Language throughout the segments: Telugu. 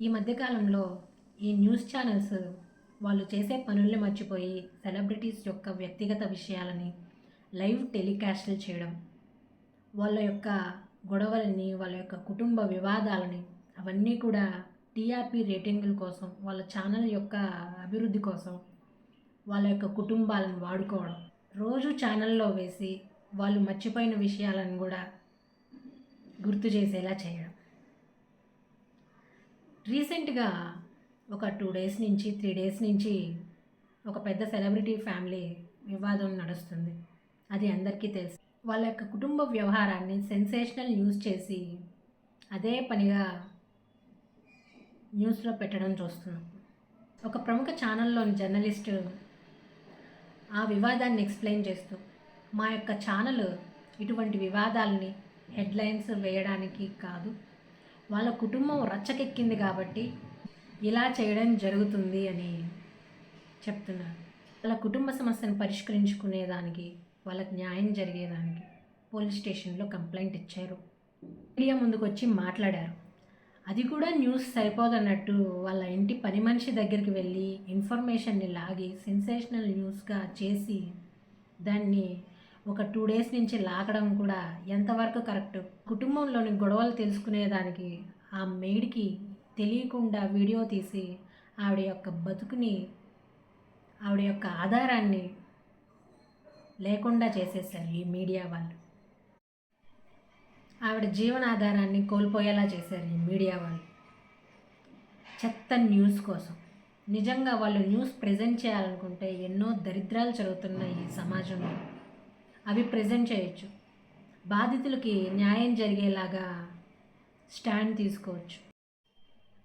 ఈ మధ్యకాలంలో ఈ న్యూస్ ఛానల్స్ వాళ్ళు చేసే పనుల్ని మర్చిపోయి సెలబ్రిటీస్ యొక్క వ్యక్తిగత విషయాలని లైవ్ టెలికాస్ట్లు చేయడం వాళ్ళ యొక్క గొడవలని వాళ్ళ యొక్క కుటుంబ వివాదాలని అవన్నీ కూడా టీఆర్పీ రేటింగుల కోసం వాళ్ళ ఛానల్ యొక్క అభివృద్ధి కోసం వాళ్ళ యొక్క కుటుంబాలను వాడుకోవడం. రోజు ఛానల్లో వేసి వాళ్ళు మర్చిపోయిన విషయాలను కూడా గుర్తు చేసేలా చేయడం. రీసెంట్గా ఒక టూ డేస్ నుంచి త్రీ డేస్ నుంచి ఒక పెద్ద సెలబ్రిటీ ఫ్యామిలీ వివాదం నడుస్తుంది. అది అందరికీ తెలుసు. వాళ్ళ యొక్క కుటుంబ వ్యవహారాన్ని సెన్సేషనల్ న్యూస్ చేసి అదే పనిగా న్యూస్లో పెట్టడం చూస్తున్నాం. ఒక ప్రముఖ ఛానల్లోని జర్నలిస్టు ఆ వివాదాన్ని ఎక్స్ప్లెయిన్ చేస్తూ మా యొక్క ఛానల్ ఇటువంటి వివాదాలని హెడ్లైన్స్ వేయడానికి కాదు వాళ్ళ కుటుంబం రచ్చకెక్కింది కాబట్టి ఇలా చేయడం జరుగుతుంది అని చెప్తున్నారు. వాళ్ళ కుటుంబ సమస్యను పరిష్కరించుకునేదానికి వాళ్ళకి న్యాయం జరిగేదానికి పోలీస్ స్టేషన్లో కంప్లైంట్ ఇచ్చారు. మీడియా ముందుకు వచ్చి మాట్లాడారు. అది కూడా న్యూస్ సరిపోదన్నట్టు వాళ్ళ ఇంటి పని మనిషి దగ్గరికి వెళ్ళి ఇన్ఫర్మేషన్ని లాగి సెన్సేషనల్ న్యూస్గా చేసి దాన్ని ఒక టూ డేస్ నుంచి లాగడం కూడా ఎంతవరకు కరెక్ట్? కుటుంబంలోని గొడవలు తెలుసుకునేదానికి ఆ మెయిడ్కి తెలియకుండా వీడియో తీసి ఆవిడ యొక్క బతుకుని ఆవిడ యొక్క ఆధారాన్ని లేకుండా చేసేసారు ఈ మీడియా వాళ్ళు. ఆవిడ జీవనాధారాన్ని కోల్పోయేలా చేశారు ఈ మీడియా వాళ్ళు. చెత్త న్యూస్ కోసం. నిజంగా వాళ్ళు న్యూస్ ప్రజెంట్ చేయాలనుకుంటే ఎన్నో దరిద్రాలు జరుగుతున్నాయి ఈ సమాజంలో. అవి ప్రజెంట్ చేయొచ్చు. బాధితులకి న్యాయం జరిగేలాగా స్టాండ్ తీసుకోవచ్చు.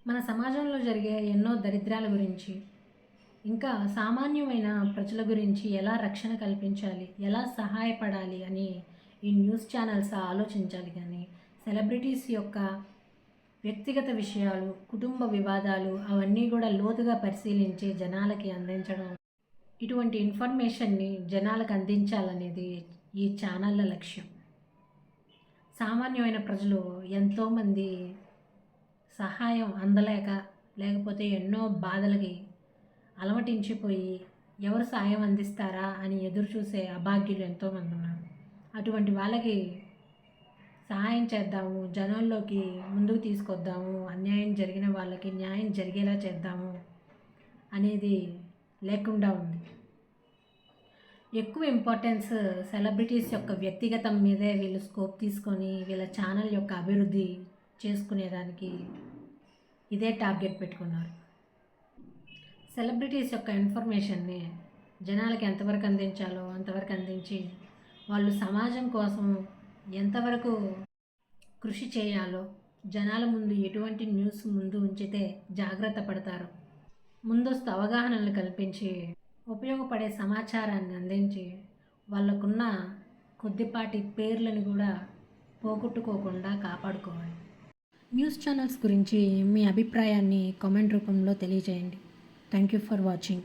మన సమాజంలో జరిగే ఎన్నో దరిద్రాల గురించి ఇంకా సామాన్యమైన ప్రజల గురించి ఎలా రక్షణ కల్పించాలి ఎలా సహాయపడాలి అని ఈ న్యూస్ ఛానల్స్ ఆలోచించాలి కానీ సెలబ్రిటీస్ యొక్క వ్యక్తిగత విషయాలు కుటుంబ వివాదాలు అవన్నీ కూడా లోతుగా పరిశీలించి జనాలకి అందించడం ఇటువంటి ఇన్ఫర్మేషన్ని జనాలకు అందించాలనేది ఈ ఛానళ్ళ లక్ష్యం. సామాన్యమైన ప్రజలు ఎంతోమంది సహాయం అందలేక లేకపోతే ఎన్నో బాధలకి అలమటించిపోయి ఎవరు సాయం అందిస్తారా అని ఎదురు చూసే అభాగ్యులు ఎంతోమంది ఉన్నారు. అటువంటి వాళ్ళకి సహాయం చేద్దాము జనంలోకి ముందుకు తీసుకొద్దాము అన్యాయం జరిగిన వాళ్ళకి న్యాయం జరిగేలా చేద్దాము అనేది లేకుండా ఉంది. ఎక్కువ ఇంపార్టెన్స్ సెలబ్రిటీస్ యొక్క వ్యక్తిగతం మీదే వీళ్ళు స్కోప్ తీసుకొని వీళ్ళ ఛానల్ యొక్క అభివృద్ధి చేసుకునేదానికి ఇదే టార్గెట్ పెట్టుకున్నారు. సెలబ్రిటీస్ యొక్క ఇన్ఫర్మేషన్ని జనాలకి ఎంతవరకు అందించాలో అంతవరకు అందించి వాళ్ళు సమాజం కోసం ఎంతవరకు కృషి చేయాలో జనాల ముందు ఎటువంటి న్యూస్ ముందు ఉంచితే జాగ్రత్త పడతారు. ముందస్తు అవగాహనలు కల్పించి ఉపయోగపడే సమాచారాన్ని అందించి వాళ్ళకున్న కొద్దిపాటి పేర్లను కూడా పోగొట్టుకోకుండా కాపాడుకోవాలి. న్యూస్ ఛానల్స్ గురించి మీ అభిప్రాయాన్ని కామెంట్ రూపంలో తెలియజేయండి. Thank you for watching.